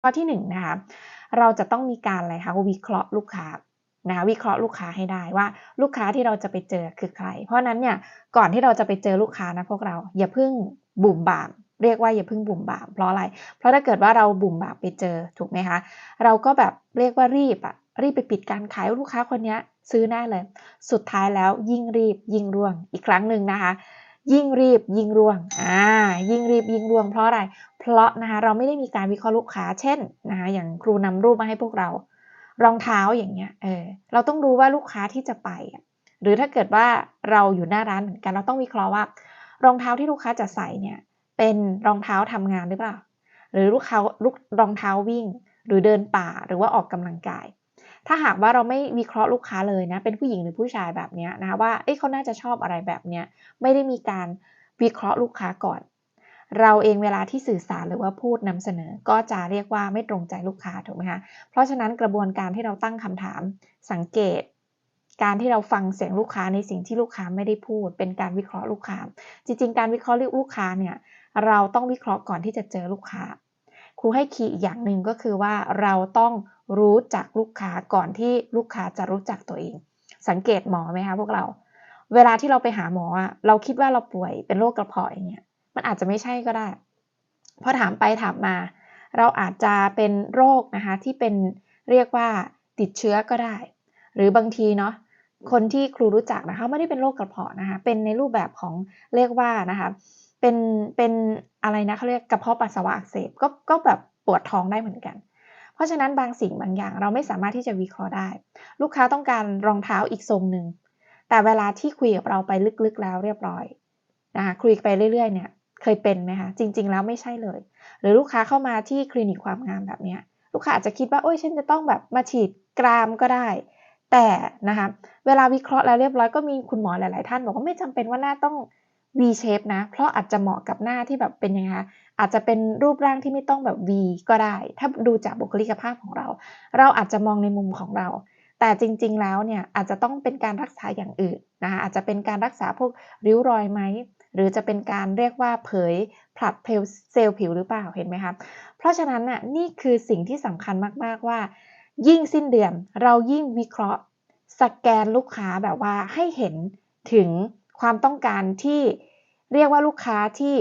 ข้อที่1นนะคะเราจะต้องมีการอะไรคะวิเคราะห์ลูกค้านะวิเคราะห์ลูกค้าให้ได้ว่าลูกค้าที่เราจะไปเจอคือใคร เพราะนั้นเนี่ยก่อนที่เราจะไปเจอลูกค้านะพวกเราอย่าเพิ่งบุ่มบาม เรียกว่าอย่าเพิ่งบุ่มบาม เพราะอะไร เพราะถ้าเกิดว่าเราบุ่มบามไปเจอถูกไหมคะ เราก็แบบเรียกว่ารีบอะรีบไปปิดการขายลูกค้าคนนี้ซื้อแน่เลย สุดท้ายแล้วยิ่งรีบยิ่งร่วงอีกครั้งหนึ่งนะคะ ยิ่งรีบยิ่งร่วงอ่ายิ่งรีบยิ่งร่วงเพราะอะไร เพราะนะคะเราไม่ได้มีการวิเคราะห์ลูกค้า เช่นนะคะอย่างครูนำรูปมาให้พวกเรา รองเท้าอย่างเงี้ยเออเราต้องรู้ว่าลูกค้าที่จะไปหรือถ้าเกิดว่าเราอยู่หน้าร้านเหมือนกันเราต้องวิเคราะห์ว่า รองเท้าที่ลูกค้าจะใส่เนี่ยเป็นรองเท้าทำงานหรือเปล่า หรือลูกเขาลูกรองเท้าวิ่ง หรือเดินป่าหรือว่าออกกำลังกาย ถ้าหากว่าเราไม่วิเคราะห์ลูกค้าเลยนะ เป็นผู้หญิงหรือผู้ชายแบบนี้นะว่าเอ้เขาน่าจะชอบอะไรแบบเนี้ยไม่ได้มีการวิเคราะห์ลูกค้าก่อน เราเองเวลาที่สื่อสารหรือว่าพูดนำเสนอ ก็จะเรียกว่าไม่ตรงใจลูกค้าถูกไหมคะ เพราะฉะนั้นกระบวนการที่เราตั้งคำถามสังเกต การที่เราฟังเสียงลูกค้าในสิ่งที่ลูกค้าไม่ได้พูด เป็นการวิเคราะห์ลูกค้า จริง ๆ การวิเคราะห์ลูกค้าเนี่ยเราต้องวิเคราะห์ก่อนที่จะเจอลูกค้า ครูให้คีย์อีกอย่างหนึ่งก็คือว่าเราต้องรู้จักลูกค้าก่อนที่ลูกค้าจะรู้จักตัวเอง สังเกตหมอไหมคะพวกเรา เวลาที่เราไปหาหมออะเราคิดว่าเราป่วยเป็นโรคกระเพาะอย่างเงี้ย มันอาจจะไม่ใช่ก็ได้ พอถามไปถามมา เราอาจจะเป็นโรคนะคะที่เป็นเรียกว่าติดเชื้อก็ได้ หรือบางทีเนาะคนที่ครูรู้จักนะคะไม่ได้เป็นโรคกระเพาะนะคะเป็นในรูปแบบของเรียกว่านะคะเป็นเป็นอะไรนะเขาเรียกกระเพาะปัสสาวะอักเสบก็ก็แบบปวดท้องได้เหมือนกัน เพราะฉะนั้นบางสิ่งบางอย่างเราไม่สามารถที่จะวิเคราะห์ได้ ลูกค้าต้องการรองเท้าอีกทรงหนึ่งแต่เวลาที่คุยกับเราไปลึกๆแล้วเรียบร้อยนะคะคุยไปเรื่อยๆเนี่ย เคยเป็นไหมคะจริง ๆ แล้วไม่ใช่เลย หรือลูกค้าเข้ามาที่คลินิกความงามแบบนี้ลูกค้าอาจจะคิดว่าโอ้ยฉันจะต้องแบบมาฉีดกรามก็ได้ แต่นะคะเวลาวิเคราะห์แล้วเรียบร้อยก็มีคุณหมอหลาย ๆ ท่านบอกว่าไม่จำเป็นว่าหน้าต้อง V shape นะ เพราะอาจจะเหมาะกับหน้าที่แบบเป็นยังไงคะอาจจะเป็นรูปร่างที่ไม่ต้องแบบ V ก็ได้ ถ้าดูจากบุคลิกภาพของเรา เราอาจจะมองในมุมของเรา แต่จริง ๆ แล้วเนี่ยอาจจะต้องเป็นการรักษาอย่างอื่นนะคะอาจจะเป็นการรักษาพวกริ้วรอยไหม หรือจะเป็นการเรียกว่าเผยผลัดเซลล์ผิวหรือเปล่าเห็นไหมครับเพราะฉะนั้นน่ะนี่คือสิ่งที่สำคัญมากๆว่า ยิ่งสิ้นเดือนเรายิ่งวิเคราะห์ สแกนลูกค้าแบบว่าให้เห็นถึงความต้องการที่เรียกว่าลูกค้าที่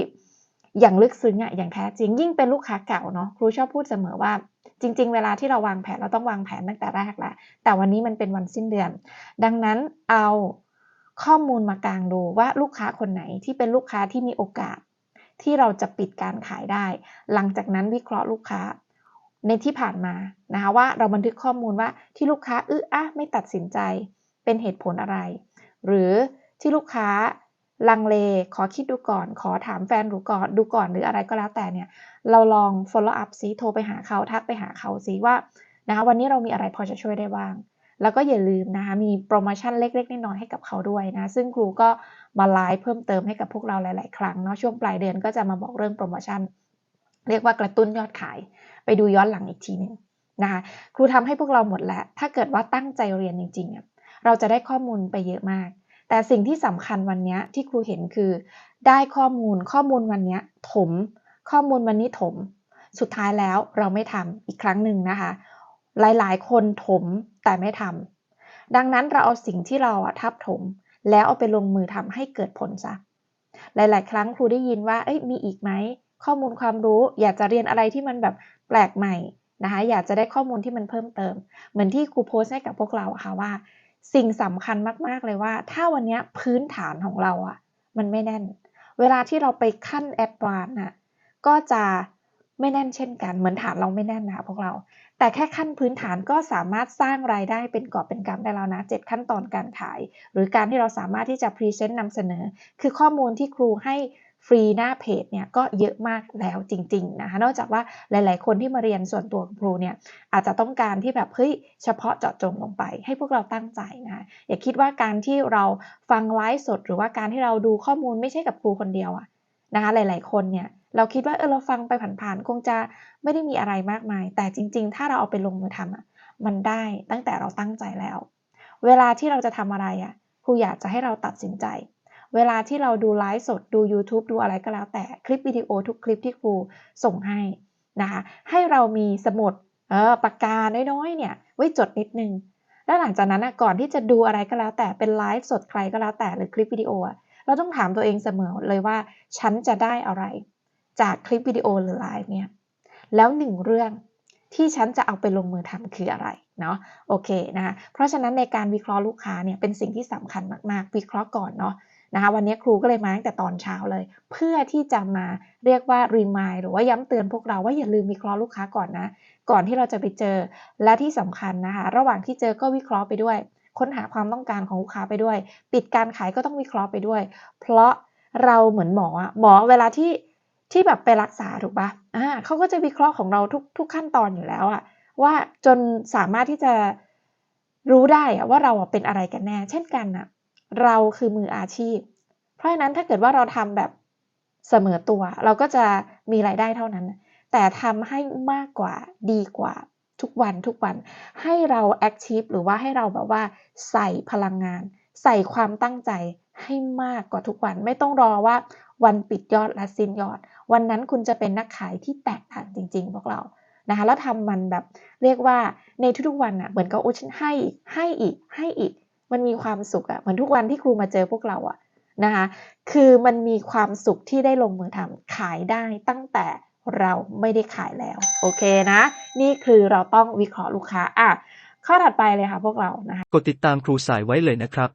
อย่างลึกซึ้งอะอย่างแท้จริง ยิ่งเป็นลูกค้าเก่าเนาะครูชอบพูดเสมอว่า จริง ๆ เวลาที่เราวางแผนเราต้องวางแผนตั้งแต่แรกแหล้วแต่วันนี้มันเป็นวันสิ้นเดือน ดังนั้นเอา ข้อมูลมากางดูว่าลูกค้าคนไหนที่เป็นลูกค้าที่มีโอกาส ที่เราจะปิดการขายได้ หลังจากนั้นวิเคราะห์ลูกค้าในที่ผ่านมานะคะว่าเราบันทึกข้อมูลว่าที่ลูกค้าอื้ออะไม่ตัดสินใจเป็นเหตุผลอะไร หรือที่ลูกค้าลังเลขอคิดดูก่อน ขอถามแฟนดูก่อนดูก่อนหรืออะไรก็แล้วแต่เนี่ย เราลอง follow up ซิโทรไปหาเขาทักไปหาเขาซิว่านะคะวันนี้เรามีอะไรพอจะช่วยได้บ้าง แล้วก็อย่าลืมนะคะมีโปรโมชั่นเล็กๆน้อยๆให้กับเขาด้วยนะ ซึ่งครูก็มาไลฟ์เพิ่มเติมให้กับพวกเราหลายๆ ครั้งเนาะช่วงปลายเดือนก็จะมาบอกเรื่องโปรโมชั่น เรียกว่ากระตุ้นยอดขาย ไปดูย้อนหลังอีกทีหนึ่งนะคะครูทำให้พวกเราหมดแล้ว ถ้าเกิดว่าตั้งใจเรียนจริงๆ เราจะได้ข้อมูลไปเยอะมาก แต่สิ่งที่สำคัญวันนี้ที่ครูเห็นคือ ได้ข้อมูลข้อมูลวันนี้ถม ข้อมูลวันนี้ถม สุดท้ายแล้วเราไม่ทำอีกครั้งหนึ่งนะคะ หลายๆ คนถมแต่ไม่ทำดังนั้นเราเอาสิ่งที่เราอะทับถม แล้วเอาไปลงมือทำให้เกิดผลซะหลาย ๆ ครั้งครูได้ยินว่าเอ้ยมีอีกไหมข้อมูลความรู้อยากจะเรียนอะไรที่มันแบบแปลกใหม่นะคะอยากจะได้ข้อมูลที่มันเพิ่มเติม เหมือนที่ครูโพสให้กับพวกเราค่ะว่า สิ่งสำคัญมากๆเลยว่า ถ้าวันนี้พื้นฐานของเราอะ่ะมันไม่แน่น เวลาที่เราไปขั้นแอดวานน่ะก็จะ ไม่แน่นเช่นกัน เหมือนฐานเราไม่แน่นนะพวกเรา แต่แค่ขั้นพื้นฐานก็สามารถสร้างรายได้เป็นกอบเป็นกำได้แล้วนะเจ็ดขั้นตอนการขาย หรือการที่เราสามารถที่จะพรีเซนต์นำเสนอ คือข้อมูลที่ครูให้ฟรีหน้าเพจเนี่ยก็เยอะมากแล้วจริงๆนะคะนอกจากว่าหลายๆ คนที่มาเรียนส่วนตัวครูเนี่ยอาจจะต้องการที่แบบเฮ้ยเฉพาะเจาะจงลงไป ให้พวกเราตั้งใจนะอย่าคิดว่าการที่เราฟังไลฟ์สด หรือว่าการที่เราดูข้อมูลไม่ใช่กับครูคนเดียวอะนะคะหลาย ๆ คนเนี่ย เราคิดว่าเออเราฟังไปผ่านๆคงจะไม่ได้มีอะไรมากมาย แต่จริง ๆ ถ้าเราเอาไปลงมือทำอะมันได้ตั้งแต่เราตั้งใจแล้ว เวลาที่เราจะทำอะไรอะครูอยากจะให้เราตัดสินใจ เวลาที่เราดูไลฟ์สดดู YouTube ดูอะไรก็แล้ว แต่คลิปวิดีโอทุกคลิปที่ครูส่งให้นะคะให้เรามีสมุดเออปากกาน้อยๆเนี่ยไว้จดนิดนึงแล้วหลังจากนั้นนะก่อนที่จะดูอะไรก็แล้วแต่เป็นไลฟ์สดใครก็แล้วแต่หรือคลิปวิดีโออะเราต้องถามตัวเองเสมอเลยว่าฉันจะได้อะไร จากคลิปวิดีโอหรือไลฟ์เนี่ยแล้วหนึ่งเรื่องที่ฉันจะเอาไปลงมือทำคืออะไรเนาะโอเคนะคะเพราะฉะนั้นในการวิเคราะห์ลูกค้าเนี่ยเป็นสิ่งที่สำคัญมาก ๆ วิเคราะห์ก่อนเนาะนะคะวันนี้ครูก็เลยมาตั้งแต่ตอนเช้าเลย เพื่อที่จะมาเรียกว่ารีมายหรือว่าย้ำเตือนพวกเราว่าอย่าลืมวิเคราะห์ลูกค้าก่อนนะ ก่อนที่เราจะไปเจอและที่สำคัญนะคะระหว่างที่เจอก็วิเคราะห์ไปด้วย ค้นหาความต้องการของลูกค้าไปด้วย ปิดการขายก็ต้องวิเคราะห์ไปด้วย เพราะเราเหมือนหมออะหมอเวลาที่ ที่แบบไปรักษาถูกปะอ่าเขาก็จะวิเคราะห์ของเราทุกทุกขั้นตอนอยู่แล้วอะว่าจนสามารถที่จะรู้ได้อะว่าเราเป็นอะไรกันแน่ เช่นกันอะเราคือมืออาชีพ เพราะฉะนั้นถ้าเกิดว่าเราทำแบบเสมอตัว เราก็จะมีรายได้เท่านั้น แต่ทำให้มากกว่าดีกว่าทุกวันทุกวันให้เราแอคทีฟหรือว่าให้เราแบบว่าใส่พลังงาน ใส่ความตั้งใจให้มากกว่าทุกวัน ไม่ต้องรอว่า วันปิดยอดและสิ้นยอด วันนั้นคุณจะเป็นนักขายที่แตกต่างจริง ๆ พวกเรานะคะแล้วทำมันแบบเรียกว่าในทุกๆวันอะเหมือนกับโอ้ฉันให้อีกให้อีกให้อีก มันมีความสุขอะเหมือนทุกวันที่ครูมาเจอพวกเราอะนะคะคือมันมีความสุขที่ได้ลงมือทำขายได้ตั้งแต่เราไม่ได้ขายแล้วโอเคนะ นี่คือเราต้องวิเคราะห์ลูกค้าอะข้อถัดไปเลยค่ะพวกเรานะคะกดติดตามครูสายไว้เลยนะครับ